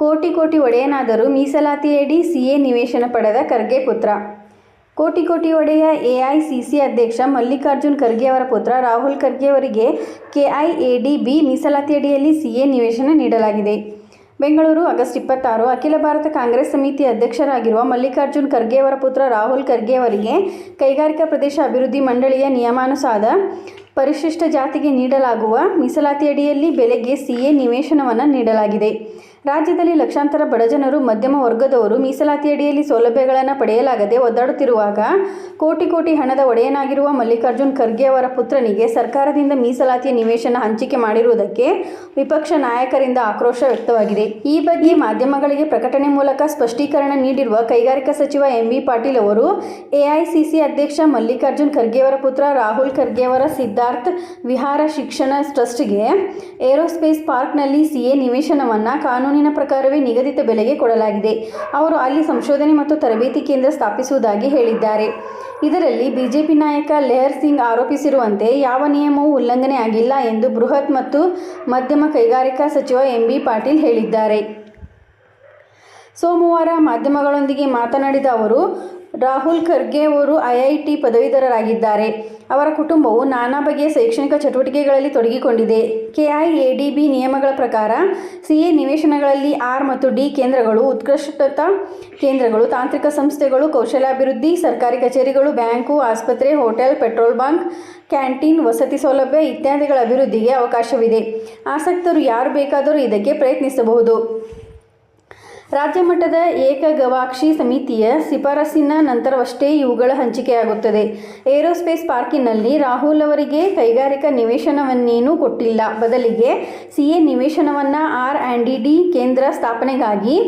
ಕೋಟಿ ಕೋಟಿ ಒಡೆಯನಾದರೂ ಮೀಸಲಾತಿಯಡಿ ಸಿಎ ನಿವೇಶನ ಪಡೆದ ಖರ್ಗೆ ಪುತ್ರ. ಕೋಟಿ ಕೋಟಿ ಒಡೆಯ ಎಐಸಿಸಿ ಅಧ್ಯಕ್ಷ ಮಲ್ಲಿಕಾರ್ಜುನ್ ಖರ್ಗೆ ಅವರ ಪುತ್ರ ರಾಹುಲ್ ಖರ್ಗೆ ಅವರಿಗೆ ಕೆಐಎಡಿಬಿ ಮೀಸಲಾತಿಯಡಿಯಲ್ಲಿ ಸಿಎ ನಿವೇಶನ ನೀಡಲಾಗಿದೆ. ಬೆಂಗಳೂರು, ಆಗಸ್ಟ್ ಇಪ್ಪತ್ತಾರು, ಅಖಿಲ ಭಾರತ ಕಾಂಗ್ರೆಸ್ ಸಮಿತಿ ಅಧ್ಯಕ್ಷರಾಗಿರುವ ಮಲ್ಲಿಕಾರ್ಜುನ್ ಖರ್ಗೆ ಅವರ ಪುತ್ರ ರಾಹುಲ್ ಖರ್ಗೆ ಅವರಿಗೆ ಕೈಗಾರಿಕಾ ಪ್ರದೇಶ ಅಭಿವೃದ್ಧಿ ಮಂಡಳಿಯ ನಿಯಮಾನುಸಾರ ಪರಿಶಿಷ್ಟ ಜಾತಿಗೆ ನೀಡಲಾಗುವ ಮೀಸಲಾತಿಯಡಿಯಲ್ಲಿ ಬೆಲೆಗೆ ಸಿಎ ನಿವೇಶನವನ್ನು ನೀಡಲಾಗಿದೆ. ರಾಜ್ಯದಲ್ಲಿ ಲಕ್ಷಾಂತರ ಬಡಜನರು ಮಧ್ಯಮ ವರ್ಗದವರು ಮೀಸಲಾತಿಯಡಿಯಲ್ಲಿ ಸೌಲಭ್ಯಗಳನ್ನು ಪಡೆಯಲಾಗದೆ ಒದ್ದಾಡುತ್ತಿರುವಾಗ ಕೋಟಿ ಕೋಟಿ ಹಣದ ಒಡೆಯನಾಗಿರುವ ಮಲ್ಲಿಕಾರ್ಜುನ್ ಖರ್ಗೆ ಅವರ ಪುತ್ರನಿಗೆ ಸರ್ಕಾರದಿಂದ ಮೀಸಲಾತಿಯ ನಿವೇಶನ ಹಂಚಿಕೆ ಮಾಡಿರುವುದಕ್ಕೆ ವಿಪಕ್ಷ ನಾಯಕರಿಂದ ಆಕ್ರೋಶ ವ್ಯಕ್ತವಾಗಿದೆ. ಈ ಬಗ್ಗೆ ಮಾಧ್ಯಮಗಳಿಗೆ ಪ್ರಕಟಣೆ ಮೂಲಕ ಸ್ಪಷ್ಟೀಕರಣ ನೀಡಿರುವ ಕೈಗಾರಿಕಾ ಸಚಿವ ಎಂ ಬಿ ಪಾಟೀಲ್ ಅವರು ಎಐಸಿಸಿ ಅಧ್ಯಕ್ಷ ಮಲ್ಲಿಕಾರ್ಜುನ್ ಖರ್ಗೆಯವರ ಪುತ್ರ ರಾಹುಲ್ ಖರ್ಗೆ ಅವರ ಸಿದ್ಧಾರ್ಥ್ ವಿಹಾರ ಶಿಕ್ಷಣ ಟ್ರಸ್ಟ್ಗೆ ಏರೋಸ್ಪೇಸ್ ಪಾರ್ಕ್ನಲ್ಲಿ ಸಿಎ ನಿವೇಶನವನ್ನು ಕಾನೂನಿನ ಪ್ರಕಾರವೇ ನಿಗದಿತ ಬೆಲೆಗೆ ಕೊಡಲಾಗಿದೆ. ಅವರು ಅಲ್ಲಿ ಸಂಶೋಧನೆ ಮತ್ತು ತರಬೇತಿ ಕೇಂದ್ರ ಸ್ಥಾಪಿಸುವುದಾಗಿ ಹೇಳಿದ್ದಾರೆ. ಇದರಲ್ಲಿ ಬಿಜೆಪಿ ನಾಯಕ ಲೆಹರ್ ಸಿಂಗ್ ಆರೋಪಿಸಿರುವಂತೆ ಯಾವ ನಿಯಮವೂ ಉಲ್ಲಂಘನೆ ಆಗಿಲ್ಲ ಎಂದು ಬೃಹತ್ ಮತ್ತು ಮಧ್ಯಮ ಕೈಗಾರಿಕಾ ಸಚಿವ ಎಂ ಬಿ ಪಾಟೀಲ್ ಹೇಳಿದ್ದಾರೆ. ಸೋಮವಾರ ಮಾಧ್ಯಮಗಳೊಂದಿಗೆ ಮಾತನಾಡಿದ ಅವರು ರಾಹುಲ್ ಖರ್ಗೆ ಅವರು ಐಐಟಿ ಪದವೀಧರರಾಗಿದ್ದಾರೆ. ಅವರ ಕುಟುಂಬವು ನಾನಾ ಬಗೆಯ ಶೈಕ್ಷಣಿಕ ಚಟುವಟಿಕೆಗಳಲ್ಲಿ ತೊಡಗಿಕೊಂಡಿದೆ. ಕೆಐಎಡಿಬಿ ನಿಯಮಗಳ ಪ್ರಕಾರ ಸಿಎ ನಿವೇಶನಗಳಲ್ಲಿ ಆರ್ ಮತ್ತು ಡಿ ಕೇಂದ್ರಗಳು, ಉತ್ಕೃಷ್ಟತಾ ಕೇಂದ್ರಗಳು, ತಾಂತ್ರಿಕ ಸಂಸ್ಥೆಗಳು, ಕೌಶಲ್ಯಾಭಿವೃದ್ಧಿ, ಸರ್ಕಾರಿ ಕಚೇರಿಗಳು, ಬ್ಯಾಂಕು, ಆಸ್ಪತ್ರೆ, ಹೋಟೆಲ್, ಪೆಟ್ರೋಲ್ ಬಂಕ್, ಕ್ಯಾಂಟೀನ್, ವಸತಿ ಸೌಲಭ್ಯ ಇತ್ಯಾದಿಗಳ ಅಭಿವೃದ್ಧಿಗೆ ಅವಕಾಶವಿದೆ. ಆಸಕ್ತರು ಯಾರು ಬೇಕಾದರೂ ಇದಕ್ಕೆ ಪ್ರಯತ್ನಿಸಬಹುದು. ರಾಜ್ಯ ಮಟ್ಟದ ಏಕಗವಾಕ್ಷಿ ಸಮಿತಿಯ ಶಿಫಾರಸಿನ ನಂತರವಷ್ಟೇ ಇವುಗಳ ಹಂಚಿಕೆಯಾಗುತ್ತದೆ. ಏರೋಸ್ಪೇಸ್ ಪಾರ್ಕಿನಲ್ಲಿ ರಾಹುಲ್ ಅವರಿಗೆ ಕೈಗಾರಿಕಾ ನಿವೇಶನವನ್ನೇನೂ ಕೊಟ್ಟಿಲ್ಲ. ಬದಲಿಗೆ ಸಿಎ ನಿವೇಶನವನ್ನು ಆರ್ ಆ್ಯಂಡ್ ಡಿ ಡಿ ಕೇಂದ್ರ ಸ್ಥಾಪನೆಗಾಗಿ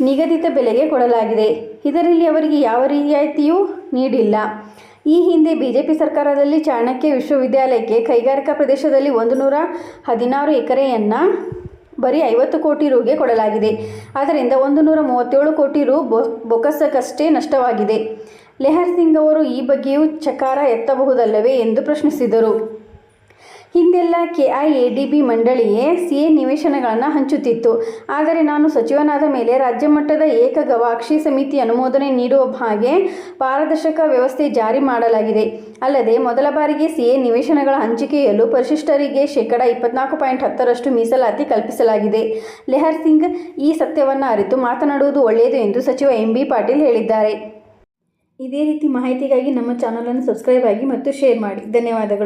ನಿಗದಿತ ಬೆಲೆಗೆ ಕೊಡಲಾಗಿದೆ. ಇದರಲ್ಲಿ ಅವರಿಗೆ ಯಾವ ರಿಯಾಯಿತಿಯೂ ನೀಡಿಲ್ಲ. ಈ ಹಿಂದೆ ಬಿಜೆಪಿ ಸರ್ಕಾರದಲ್ಲಿ ಚಾಣಕ್ಯ ವಿಶ್ವವಿದ್ಯಾಲಯಕ್ಕೆ ಕೈಗಾರಿಕಾ ಪ್ರದೇಶದಲ್ಲಿ ಒಂದು ನೂರ ಹದಿನಾರು ಎಕರೆಯನ್ನು ಬರೀ ಐವತ್ತು ಕೋಟಿ ರೂಗೆ ಕೊಡಲಾಗಿದೆ. ಆದ್ದರಿಂದ ಒಂದು ನೂರ ಮೂವತ್ತೇಳು ಕೋಟಿ ರು ಬೊಕ್ಕಸಕ್ಕಷ್ಟೇ ನಷ್ಟವಾಗಿದೆ. ಲೆಹರ್ ಸಿಂಗ್ ಅವರು ಈ ಬಗ್ಗೆಯೂ ಚಕಾರ ಎತ್ತಬಹುದಲ್ಲವೇ ಎಂದು ಪ್ರಶ್ನಿಸಿದರು. ಹಿಂದೆಲ್ಲ ಕೆಐಎಡಿಬಿ ಮಂಡಳಿಯೇ ಸಿಎ ನಿವೇಶನಗಳನ್ನು ಹಂಚುತ್ತಿತ್ತು. ಆದರೆ ನಾನು ಸಚಿವನಾದ ಮೇಲೆ ರಾಜ್ಯ ಮಟ್ಟದ ಏಕ ಗವಾಕ್ಷಿ ಸಮಿತಿ ಅನುಮೋದನೆ ನೀಡುವ ಹಾಗೆ ಪಾರದರ್ಶಕ ವ್ಯವಸ್ಥೆ ಜಾರಿ ಮಾಡಲಾಗಿದೆ. ಅಲ್ಲದೆ ಮೊದಲ ಬಾರಿಗೆ ಸಿಎ ನಿವೇಶನಗಳ ಹಂಚಿಕೆಯಲ್ಲೂ ಪರಿಶಿಷ್ಟರಿಗೆ ಶೇಕಡ ಇಪ್ಪತ್ನಾಲ್ಕು ಪಾಯಿಂಟ್ ಹತ್ತರಷ್ಟು ಮೀಸಲಾತಿ ಕಲ್ಪಿಸಲಾಗಿದೆ. ಲೆಹರ್ ಸಿಂಗ್ ಈ ಸತ್ಯವನ್ನು ಅರಿತು ಮಾತನಾಡುವುದು ಒಳ್ಳೆಯದು ಎಂದು ಸಚಿವ ಎಂ ಬಿ ಪಾಟೀಲ್ ಹೇಳಿದ್ದಾರೆ. ಇದೇ ರೀತಿ ಮಾಹಿತಿಗಾಗಿ ನಮ್ಮ ಚಾನಲನ್ನು ಸಬ್ಸ್ಕ್ರೈಬ್ ಆಗಿ ಮತ್ತು ಶೇರ್ ಮಾಡಿ. ಧನ್ಯವಾದಗಳು.